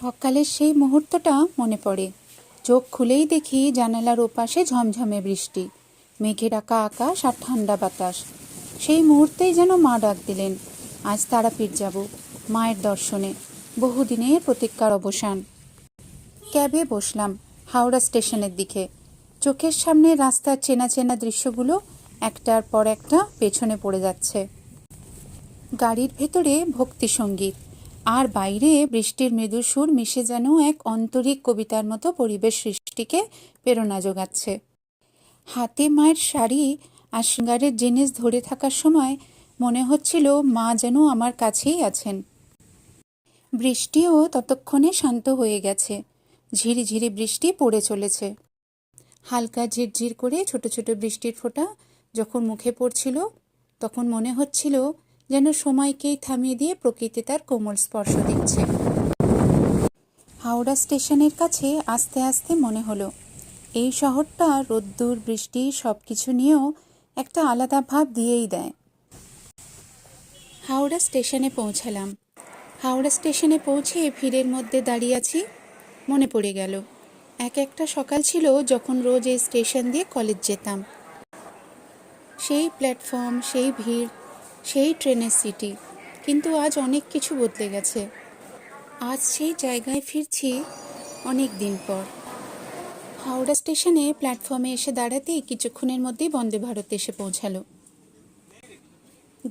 সকালের সেই মুহূর্তটা মনে পড়ে। চোখ খুলেই দেখি জানালার ওপাশে ঝমঝমে বৃষ্টি, মেঘে ডাকা আকাশ আর ঠান্ডা বাতাস। সেই মুহূর্তেই যেন মা ডাক দিলেন, আজ তারাপীঠ যাব, মায়ের দর্শনে, বহুদিনের প্রতীক্ষার অবসান। ক্যাবে বসলাম হাওড়া স্টেশনের দিকে। চোখের সামনে রাস্তার চেনা চেনা দৃশ্যগুলো একটার পর একটা পেছনে পড়ে যাচ্ছে। গাড়ির ভেতরে ভক্তি সংগীত আর বাইরে বৃষ্টির মৃদু সুর মিশে যেন এক আন্তরিক কবিতার মতো পরিবেশ সৃষ্টিকে প্রেরণা যোগাচ্ছে। হাতে মায়ের শাড়ি আর শৃঙ্গারের জিনিস ধরে থাকার সময় মনে হচ্ছিল মা যেন আমার কাছেই আছেন। বৃষ্টিও ততক্ষণে শান্ত হয়ে গেছে। ঝিরিঝিরি বৃষ্টি পড়ে চলেছে। হালকা ঝিরঝির করে ছোট ছোট বৃষ্টির ফোঁটা যখন মুখে পড়ছিল, তখন মনে হচ্ছিল যেন সময়কেই থামিয়ে দিয়ে প্রকৃতি তার কোমল স্পর্শ দিচ্ছে। হাওড়া স্টেশনের কাছে আস্তে আস্তে মনে হলো, এই শহরটা রোদ্দুর, বৃষ্টি সব কিছু নিয়েও একটা আলাদা ভাব দিয়েই দেয়। হাওড়া স্টেশনে পৌঁছালাম। হাওড়া স্টেশনে পৌঁছে ভিড়ের মধ্যে দাঁড়িয়ে আছি, মনে পড়ে গেল। এক একটা সকাল ছিল যখন রোজ এই স্টেশন দিয়ে কলেজ যেতাম। সেই প্ল্যাটফর্ম, সেই ভিড় সেই ট্রেনের সিটি। কিন্তু আজ অনেক কিছু বদলে গেছে। আজ সেই জায়গায় ফিরছি অনেক দিন পর। হাওড়া স্টেশনে প্ল্যাটফর্মে এসে দাঁড়াতেই কিছুক্ষণের মধ্যেই বন্দে ভারত এসে পৌঁছালো।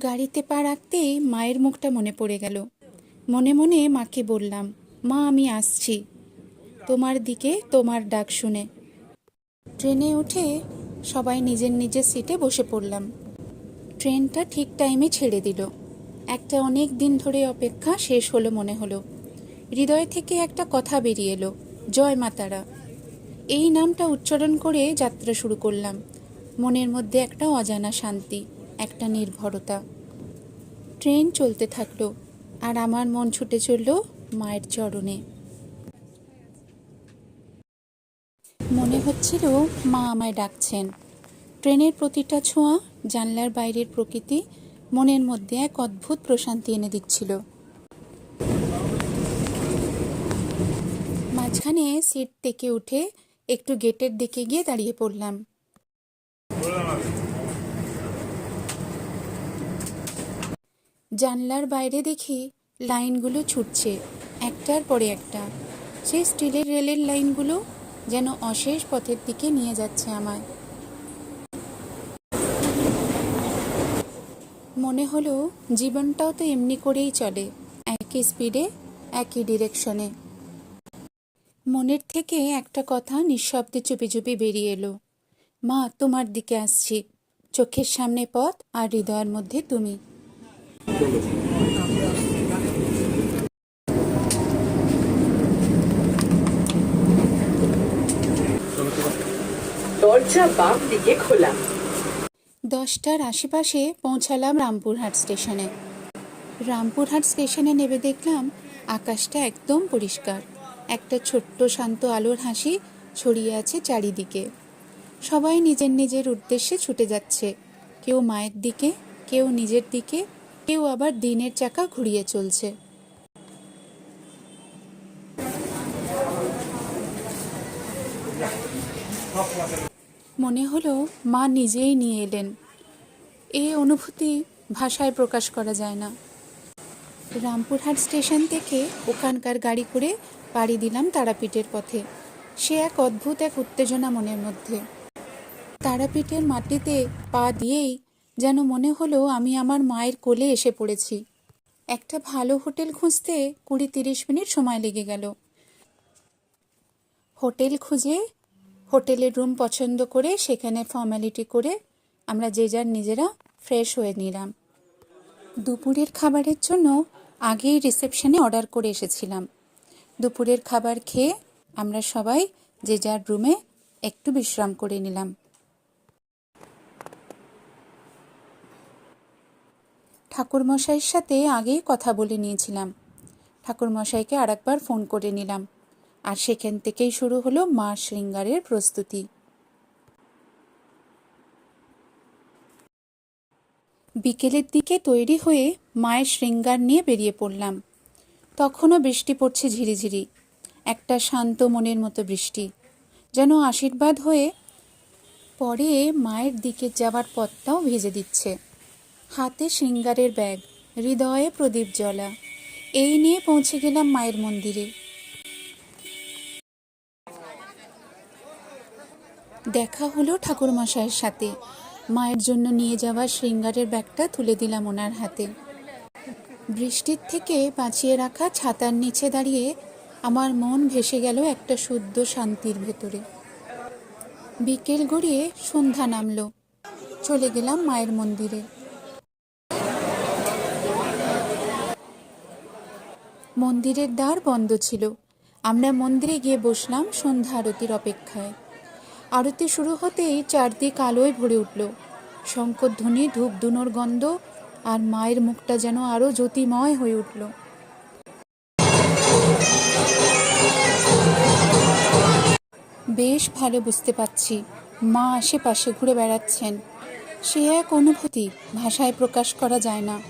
গাড়িতে পা রাখতেই মায়ের মুখটা মনে পড়ে গেল। মনে মনে মাকে বললাম, মা, আমি আসছি। তোমার দিকে তোমার ডাক শুনে। ট্রেনে উঠে সবাই নিজের নিজের সিটে বসে পড়লাম। ট্রেনটা ঠিক টাইমে ছেড়ে দিল। একটা অনেক দিন ধরে অপেক্ষা শেষ হলো মনে হলো। হৃদয় থেকে একটা কথা বেরিয়ে এলো, জয় মাতারা এই নামটা উচ্চারণ করে যাত্রা শুরু করলাম। মনের মধ্যে একটা অজানা শান্তি, একটা নির্ভরতা। ট্রেন চলতে থাকল আর আমার মন ছুটে চলল মায়ের চরণে। মনে হচ্ছিল মা আমায় ডাকছেন। ট্রেনের প্রতিটা ছোঁয়া জানলার বাইরের প্রকৃতি মনের মধ্যে এক অদ্ভুত প্রশান্তি এনে দিচ্ছিল। মাঝখানে সিট থেকে উঠে একটু গেটের দিকে গিয়ে দাঁড়িয়ে পড়লাম। জানলার বাইরে দেখি লাইনগুলো ছুটছে, একটার পরে একটা। সেই স্টিলের রেলের লাইনগুলো যেন অশেষ পথের দিকে নিয়ে যাচ্ছে আমায়। মনে হলো জীবনটাও তো এমনি করেই চলে, একই স্পিডে একই ডিরেকশনে মনের থেকে একটা কথা নিঃশব্দে চুপি চুপি বেরিয়ে এলো। মা, তোমার দিকে আসছি। চোখের সামনে পথ আর হৃদয়ের মধ্যে তুমি। দরজা বাম দিকে খোলা। দশটার আশেপাশে পৌঁছালাম রামপুরহাট স্টেশনে। রামপুরহাট স্টেশনে নেমে দেখলাম আকাশটা একদম পরিষ্কার। একটা ছোট্ট শান্ত আলোর হাসি ছড়িয়ে আছে চারিদিকে। সবাই নিজের নিজের উদ্দেশ্যে ছুটে যাচ্ছে। কেউ মায়ের দিকে, কেউ নিজের দিকে, কেউ আবার দিনের চাকা ঘুরিয়ে চলছে। মনে হলো মা নিজেই নিয়ে এলেন। এই অনুভূতি ভাষায় প্রকাশ করা যায় না। রামপুরহাট স্টেশন থেকে ওখানকার গাড়ি করে পাড়ি দিলাম তারাপীঠের পথে। সে এক অদ্ভুত এক উত্তেজনা মনের মধ্যে। তারাপীঠের মাটিতে পা দিয়েই যেন মনে হলো আমি আমার মায়ের কোলে এসে পড়েছি। একটা ভালো হোটেল খুঁজতে কুড়ি তিরিশ মিনিট সময় লেগে গেল। হোটেল খুঁজে হোটেলের রুম পছন্দ করে সেখানে ফর্মালিটি করে আমরা যে যার নিজেরা ফ্রেশ হয়ে নিলাম। দুপুরের খাবারের জন্য আগেই রিসেপশনে অর্ডার করে এসেছিলাম। দুপুরের খাবার খেয়ে আমরা সবাই যে যার রুমে একটু বিশ্রাম করে নিলাম। ঠাকুরমশাইয়ের সাথে আগেই কথা বলে নিয়েছিলাম। ঠাকুরমশাইকে আরেকবার ফোন করে নিলাম। আর সেখান থেকেই শুরু হলো মা শৃঙ্গারের প্রস্তুতি। বিকেলের দিকে তৈরি হয়ে মায়ের শৃঙ্গার নিয়ে বেরিয়ে পড়লাম। তখনও বৃষ্টি পড়ছে ঝিরিঝিরি। একটা শান্ত মনের মতো বৃষ্টি। যেন আশীর্বাদ হয়ে পরে মায়ের দিকে যাওয়ার পথটাও ভেজে দিচ্ছে। হাতে শৃঙ্গারের ব্যাগ, হৃদয়ে প্রদীপ জ্বলা। এই নিয়ে পৌঁছে গেলাম মায়ের মন্দিরে। দেখা হলো ঠাকুরমশাইয়ের সাথে। মায়ের জন্য নিয়ে যাওয়া শৃঙ্গারের ব্যাগটা তুলে দিলাম ওনার হাতে। বৃষ্টির থেকে বাঁচিয়ে রাখা ছাতার নিচে দাঁড়িয়ে আমার মন ভেসে গেল একটা শুদ্ধ শান্তির ভেতরে। বিকেল গড়িয়ে সন্ধ্যা নামলো। চলে গেলাম মায়ের মন্দিরে। মন্দিরের দ্বার বন্ধ ছিল। আমরা মন্দিরে গিয়ে বসলাম সন্ধ্যা আরতির অপেক্ষায়। আরতি শুরু হতেই চারদিক আলোয় ভরে উঠল। শঙ্করধ্বনি ধূপ ধূপধুনোর গন্ধ আর মায়ের মুখটা যেন আরও জ্যোতিময় হয়ে উঠল। বেশ ভালো বুঝতে পারছি, মা আশেপাশে ঘুরে বেড়াচ্ছেন। সে এক অনুভূতি ভাষায় প্রকাশ করা যায় না।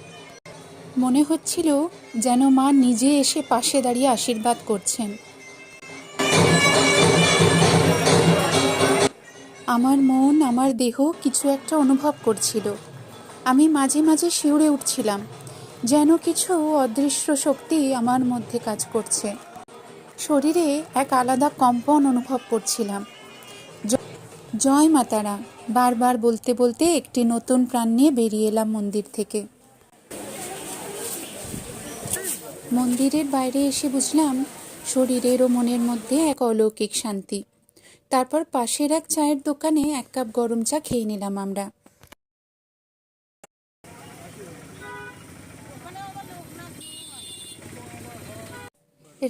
মনে হচ্ছিল যেন মা নিজে এসে পাশে দাঁড়িয়ে আশীর্বাদ করছেন। আমার মন, আমার দেহ কিছু একটা অনুভব করছিল। আমি মাঝে মাঝে শিউরে উঠছিলাম, যেন কিছু অদৃশ্য শক্তি আমার মধ্যে কাজ করছে। শরীরে এক আলাদা কম্পন অনুভব করছিলাম। জয় মাতারা, বারবার বলতে বলতে একটি নতুন প্রাণ নিয়ে বেরিয়ে এলাম মন্দির থেকে। মন্দিরের বাইরে এসে বুঝলাম, শরীরের ও মনের মধ্যে এক অলৌকিক শান্তি। তারপর পাশের এক চায়ের দোকানে এক কাপ গরম চা খেয়ে নিলাম আমরা।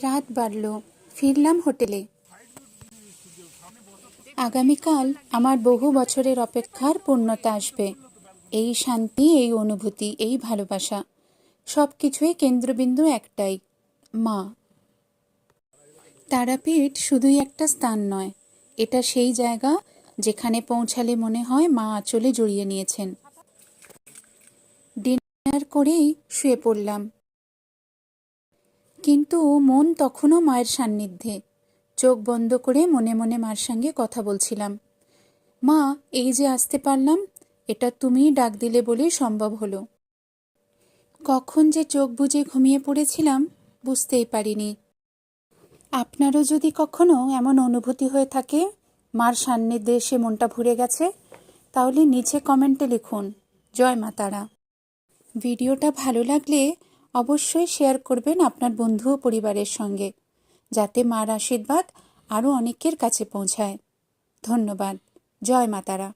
রাত বাড়ল, ফিরলাম হোটেলে। আগামীকাল আমার বহু বছরের অপেক্ষার পূর্ণতা আসবে। এই শান্তি, এই অনুভূতি, এই ভালোবাসা সব কিছুই কেন্দ্রবিন্দু একটাই, মা। তারাপীঠ শুধুই একটা স্থান নয় এটা সেই জায়গা যেখানে পৌঁছালে মনে হয় মা আঁচলে জড়িয়ে নিয়েছেন। ডিনার করেই শুয়ে পড়লাম। কিন্তু মন তখনও মায়ের সান্নিধ্যে। চোখ বন্ধ করে মনে মনে মার সঙ্গে কথা বলছিলাম। মা, এই যে আসতে পারলাম, এটা তুমিই ডাক দিলে বলেই সম্ভব হলো। কখন যে চোখ বুজে ঘুমিয়ে পড়েছিলাম, বুঝতেই পারিনি। আপনারও যদি কখনো এমন অনুভূতি হয়ে থাকে, মার সান্নিধ্যে এসে মনটা ভরে গেছে, তাহলে নিচে কমেন্টে লিখুন, জয় মা তারা। ভিডিওটা ভালো লাগলে অবশ্যই শেয়ার করবেন আপনার বন্ধু ও পরিবারের সঙ্গে, যাতে মার আশীর্বাদ আরও অনেকের কাছে পৌঁছায়। ধন্যবাদ। জয় মা তারা।